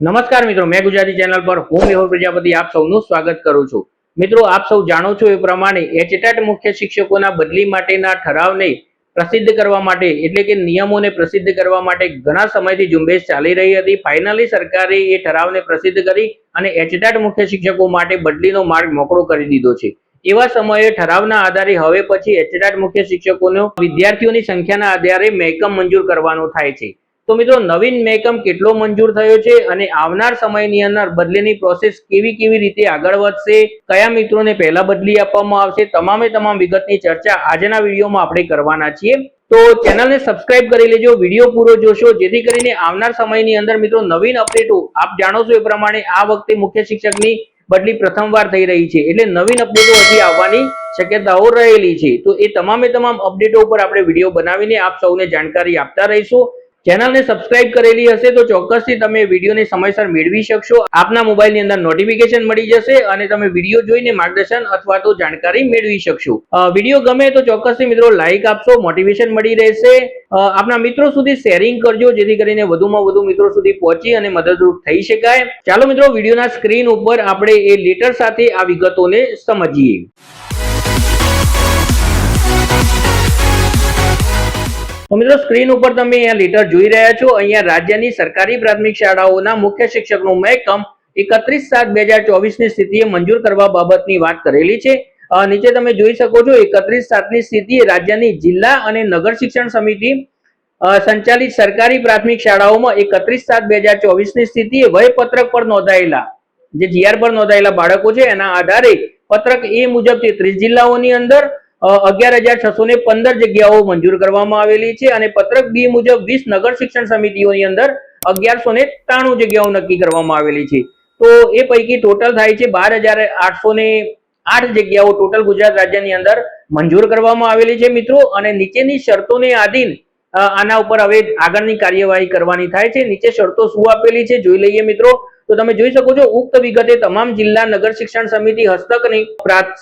નમસ્કાર મિત્રો, મેં ગુજરાતી ચેનલ પર હું મેહુલ પ્રજાપતિ આપ સૌનું સ્વાગત કરું છું. મિત્રો, આપ સૌ જાણો છો એ પ્રમાણે એચટેટ મુખ્ય શિક્ષકોના બદલી માટેના ઠરાવને પ્રસિદ્ધ કરવા માટે, એટલે કે નિયમોને પ્રસિદ્ધ કરવા માટે ઘણા સમયથી ઝુંબેશ ચાલી રહી હતી. ફાઇનલી સરકારે એ ઠરાવને પ્રસિદ્ધ કરી અને એચટેટ મુખ્ય શિક્ષકો માટે બદલીનો માર્ગ મોકળો કરી દીધો છે. એવા સમયે ઠરાવના આધારે હવે પછી એચટેટ મુખ્ય શિક્ષકોનો વિદ્યાર્થીઓની સંખ્યાના આધારે મહેકમ મંજૂર કરવાનો થાય છે. તો મિત્રો, નવીન મહેકમ કેટલો મંજૂર થયો છે અને આવનાર સમયની અંદર બદલીની પ્રોસેસ કેવી કેવી રીતે આગળ વધશે, કયા મિત્રોને પહેલા બદલી આપવામાં આવશે, તમામે તમામ વિગતની ચર્ચા આજના વિડીયોમાં આપણે કરવાના છીએ. તો ચેનલને સબસ્ક્રાઇબ કરી લેજો, વીડિયો પૂરો જોશો, જેથી કરીને આવનાર સમયની અંદર મિત્રો, નવીન અપડેટો આપ જાણો છો એ પ્રમાણે આ વખતે મુખ્ય શિક્ષકની બદલી પ્રથમવાર થઈ રહી છે. એટલે નવીન અપડેટો હજી આવવાની શક્યતાઓ રહેલી છે. તો એ તમામે તમામ અપડેટો ઉપર આપણે વીડિયો બનાવીને આપ સૌને જાણકારી આપતા રહીશું. ચેનલને સબસ્ક્રાઇબ કરેલી હશે તો ચોક્કસથી તમે વિડીયોને સમયસર મેળવી શકશો. આપના મોબાઈલની અંદર નોટિફિકેશન મળી જશે અને તમે વીડિયો જોઈને માર્ગદર્શન અથવા તો જાણકારી મેળવી શકશો. વીડિયો ગમે તો ચોક્કસથી મિત્રો લાઈક આપશો મોટિવેશન મળી રહેશે. આપના મિત્રો સુધી શેરિંગ કરજો, જેથી કરીને વધુમાં વધુ મિત્રો સુધી પહોંચી અને મદદરૂપ થઈ શકાય. ચાલો મિત્રો, વિડીયોના સ્ક્રીન ઉપર આપણે એ લેટર સાથે આ વિગતોને સમજીએ. તો મિત્રો સ્ક્રીન ઉપર તમે અહીંયા લેટર જોઈ રહ્યા છો. અહીંયા રાજ્યની સરકારી પ્રાથમિક શાળાઓના મુખ્ય શિક્ષકનું મહેકમ એકત્રીસ સાત બે હજાર ચોવીસની સ્થિતિએ મંજૂર કરવા બાબતની વાત કરેલી છે. નીચે તમે જોઈ શકો છો, એકત્રીસ સાતની સ્થિતિએ રાજ્યની જિલ્લા અને નગર શિક્ષણ સમિતિ સંચાલિત સરકારી પ્રાથમિક શાળાઓમાં એકત્રીસ સાત બે હજાર ચોવીસની સ્થિતિએ વયપત્રક પર નોંધાયેલા, જે જીઆર પર નોંધાયેલા બાળકો છે, એના આધારે પત્રક એ મુજબ છે ત્રીસ જિલ્લાઓની અંદર અગિયાર હજાર છસો ને પંદર જગ્યાઓ મંજૂર કરવામાં આવેલી છે અને પત્રક બી મુજબ વીસ નગર શિક્ષણ સમિતિઓની અંદર અગિયારસો ને ત્રાણું જગ્યાઓ નક્કી કરવામાં આવેલી છે. તો એ પૈકી ટોટલ થાય છે બાર હજાર આઠસો ને આઠ જગ્યાઓ ટોટલ ગુજરાત રાજ્યની અંદર મંજૂર કરવામાં આવેલી છે મિત્રો. અને નીચેની શરતોને આધીન આના ઉપર હવે આગળની કાર્યવાહી કરવાની થાય છે. નીચે શરતો શું આપેલી છે જોઈ લઈએ મિત્રો. તો તમે જોઈ શકો છો, ઉક્ત વિગતે તમામ જિલ્લા નગર શિક્ષણ સમિતિ હસ્તકની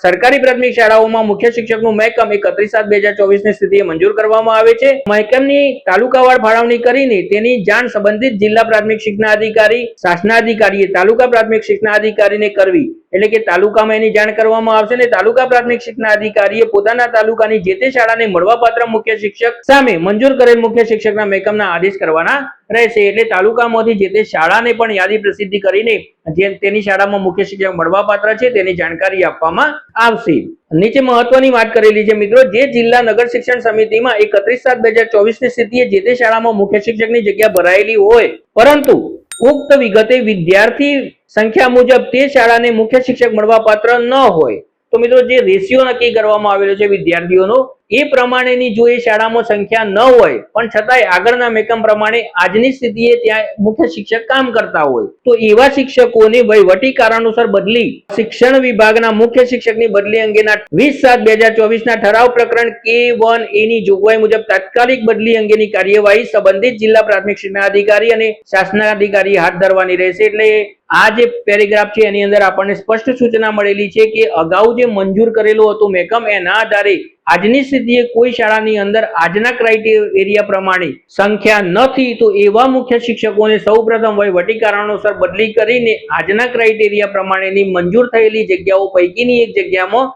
સરકારી પ્રાથમિક શાળાઓમાં મુખ્ય શિક્ષકનું મહેકમ એકત્રીસ સાત બે હજાર ચોવીસની સ્થિતિએ મંજૂર કરવામાં આવે છે. મહેકમની તાલુકાવાર ફાળવણી કરીને તેની જાણ સંબંધિત જિલ્લા પ્રાથમિક શિક્ષણાધિકારી, શાસનાધિકારીએ તાલુકા પ્રાથમિક શિક્ષણાધિકારીને કરવી. એટલે કે તાલુકામાં એની જાણ કરવામાં આવશે ને તાલુકા પ્રાથમિક શિક્ષણ અધિકારીએ પોતાના તાલુકાની જે તે શાળાને મળવાપાત્ર મુખ્ય શિક્ષક સામે મંજૂર કરેલ મુખ્ય શિક્ષકના મહેકમના આદેશ કરવાના રહેશે એટલે તાલુકામાંથી જે તે શાળાને પણ યાદી પ્રસિદ્ધિ કરીને જે તેની શાળામાં મુખ્ય શિક્ષક મળવાપાત્ર છે તેની જાણકારી આપવામાં આવશે. નીચે મહત્વની વાત કરેલી છે મિત્રો, જે જિલ્લા નગર શિક્ષણ સમિતિમાં એકત્રીસ સાત બે હજાર ચોવીસ સ્થિતિએ જે તે શાળામાં મુખ્ય શિક્ષકની જગ્યા ભરાયેલી હોય. પરંતુ ઉક્ત વિગતે વિદ્યાર્થી સંખ્યા મુજબ તે શાળાને મુખ્ય શિક્ષક મળવાપાત્ર ન હોય. તો મિત્રો, જે રેશિયો નક્કી કરવામાં આવેલો છે વિદ્યાર્થીઓનો એ પ્રમાણેની જો એ શાળામાં સંખ્યા ન હોય, પણ છતાંય આગળના મેકમ પ્રમાણે આજની સ્થિતિએ ત્યાં મુખ્ય શિક્ષક કામ કરતા હોય, તો એવા શિક્ષકોને વહીવટી કારણોસર બદલી શિક્ષણ વિભાગના મુખ્ય શિક્ષકની બદલી અંગેના વીસ સાત બે હજાર ચોવીસ ના ઠરાવ પ્રકરણ કે વન એ ની જોગવાઈ મુજબ તાત્કાલિક બદલી અંગેની કાર્યવાહી સંબંધિત જિલ્લા પ્રાથમિક શિક્ષણ અધિકારી અને શાસનાધિકારી હાથ ધરવાની રહેશે. એટલે આ જે પેરેગ્રાફ છે, એની અંદર આપણને સ્પષ્ટ સૂચના મળેલી છે કે અગાઉ જે મંજૂર કરેલું હતું મેકમ, એના આધારે આજની સ્થિતિએ કોઈ શાળાની અંદર આજના ક્રાઇટેરિયા પ્રમાણે સંખ્યા નથી તો એવા મુખ્ય શિક્ષકોને સૌપ્રથમ વહીવટી કારણોસર બદલી કરીને આજના ક્રાઇટેરિયા પ્રમાણેની મંજૂર થયેલી જગ્યાઓ પૈકીની એક જગ્યામાં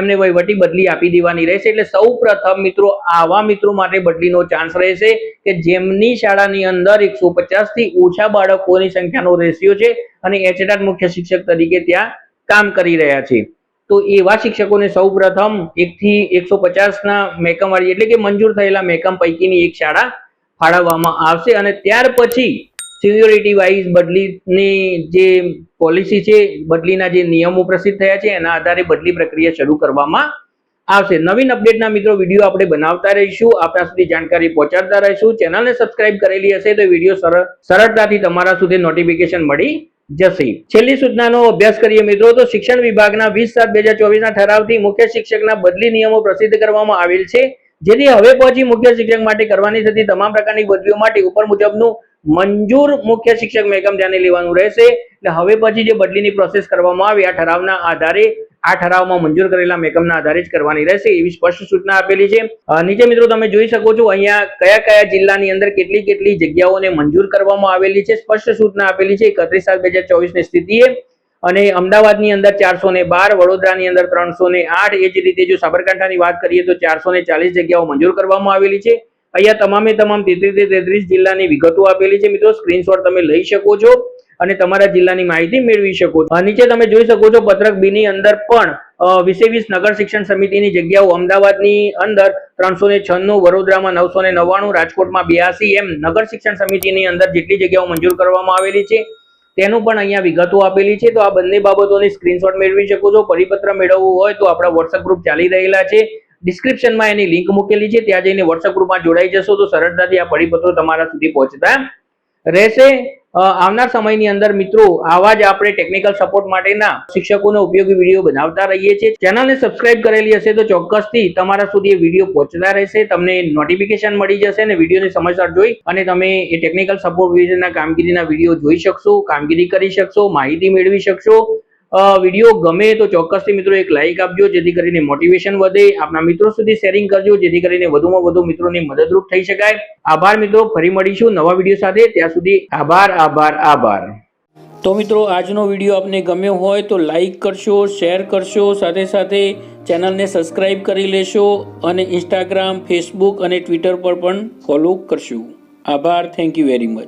એમને વહીવટી બદલી આપી દેવાની રહેશે. એટલે સૌ પ્રથમ મિત્રો, આવા મિત્રો માટે બદલીનો ચાન્સ રહેશે કે જેમની શાળાની અંદર એકસો થી ઓછા બાળકોની સંખ્યાનો રેશિયો છે અને એચડાટ મુખ્ય શિક્ષક તરીકે ત્યાં કામ કરી રહ્યા છે. તો એવા શિક્ષકોને સૌ પ્રથમ એકથી એકસો પચાસના મેકમ વાળી એટલે કે મંજૂર થયેલા મેકમ પૈકીની એક શાળા ફાળવવામાં આવશે અને ત્યાર પછી સિક્યોરિટી વાઇઝ બદલીની જે પોલિસી છે, બદલીના જે નિયમો પ્રસિદ્ધ થયા છે, એના આધારે બદલી પ્રક્રિયા શરૂ કરવામાં આવશે. નવીન અપડેટના મિત્રો, વીડિયો આપણે બનાવતા રહીશું આપણા સુધી જાણકારી પહોંચાડતા રહીશું. ચેનલને સબસ્ક્રાઇબ કરેલી હશે તો વીડિયો સરળ સરળતાથી તમારા સુધી નોટિફિકેશન મળી જશે છેલ્લી સૂચનાનો અભ્યાસ કરીએ મિત્રો તો શિક્ષણ વિભાગના વીસ સાત બે હજાર ચોવીસના ઠરાવથી મુખ્ય શિક્ષકના બદલી નિયમો પ્રસિદ્ધ કરવામાં આવેલ છે. જેથી હવે પછી મુખ્ય શિક્ષક માટે કરવાની થતી તમામ પ્રકારની બદલીઓ માટે ઉપર મુજબનું મંજૂર મુખ્ય શિક્ષક મહેકમ ધ્યાને લેવાનું રહેશે. એટલે હવે પછી જે બદલીની પ્રોસેસ કરવામાં આવી, આ ઠરાવના આધારે આ ઠરાવમાં મંજૂર કરેલા મેકમના આધારે જ કરવાની રહેશે એવી સ્પષ્ટ સૂચના આપેલી છે. નીચે મિત્રો તમે જોઈ શકો છો, અહીંયા કયા કયા જિલ્લાની અંદર કેટલી કેટલી જગ્યાઓને મંજૂર કરવામાં આવેલી છે. સ્પષ્ટ સૂચના આપેલી છે, એકત્રીસ સાત બે હજાર ચોવીસની સ્થિતિએ અને અમદાવાદની અંદર ચારસો ને બાર, વડોદરાની અંદર ત્રણસો ને આઠ. એ જ રીતે જો સાબરકાંઠાની વાત કરીએ તો ચારસો ને ચાલીસ જગ્યાઓ મંજૂર કરવામાં આવેલી છે. અહીંયા તમામે તમામ તેત્રીસ તેત્રીસ જિલ્લાની વિગતો આપેલી છે. મિત્રો, સ્ક્રીનશોટ તમે લઈ શકો છો. અને તમારા જિલ્લાની માહિતી મેળવી શકો છો. નીચે તમે જોઈ શકો છો પત્રક બી ની અંદર પણ વિશે વીસે નગર શિક્ષણ સમિતિની જગ્યાઓ અમદાવાદની અંદર ત્રણસો ને છન્નું, વડોદરામાં નવસો ને નવ્વાણું, રાજકોટમાં બ્યાસી એમ નગર શિક્ષણ સમિતિની અંદર જેટલી જગ્યાઓ મંજૂર કરવામાં આવેલી છે, તેનું પણ અહીંયા વિગતો આપેલી છે. તો આ બંને બાબતોની સ્ક્રીનશોટ મેળવી શકો છો. પરિપત્ર મેળવવું હોય તો આપણા વોટ્સઅપ ગ્રુપ ચાલી રહેલા છે. ડિસ્ક્રિપ્શનમાં એની લિંક મૂકેલી છે. ત્યાં જઈને વોટ્સઅપ ગ્રુપમાં જોડાઈ જશો તો સરળતાથી આ પરિપત્રો તમારા સુધી પહોંચતા રહેશે. આવનાર સમયની અંદર મિત્રો, આવા જ આપણે ટેકનિકલ સપોર્ટ માટેના શિક્ષકોનો ઉપયોગી વીડિયો બનાવતા રહીએ છીએ. ચેનલને સબસ્ક્રાઇબ કરેલી હશે તો ચોક્કસથી તમારા સુધી એ વીડિયો પહોંચતા રહેશે. તમને નોટિફિકેશન મળી જશે અને વિડીયોને સમયસર જોઈ અને તમે એ ટેકનિકલ સપોર્ટ વિશેના કામગીરીના વીડિયો જોઈ શકશો, કામગીરી કરી શકશો, માહિતી મેળવી શકશો. વીડિયો ગમે તો ચોક્કસથી મિત્રો એક લાઈક આપજો, જેથી કરીને મોટિવેશન વધે. આપના મિત્રો સુધી શેરિંગ કરજો, જેથી કરીને વધુમાં વધુ મિત્રોને મદદરૂપ થઈ શકાય. આભાર મિત્રો, ફરી મળીશું નવા વીડિયો સાથે. ત્યાં સુધી આભાર આભાર આભાર. તો મિત્રો, આજનો વીડિયો આપને ગમ્યો હોય તો લાઈક કરશો શેર કરશો, સાથે સાથે ચેનલને સબસ્ક્રાઇબ કરી લેશો અને ઇન્સ્ટાગ્રામ ફેસબુક અને ટ્વિટર પર પણ ફોલો કરશો. આભાર થેન્ક યુ વેરી મચ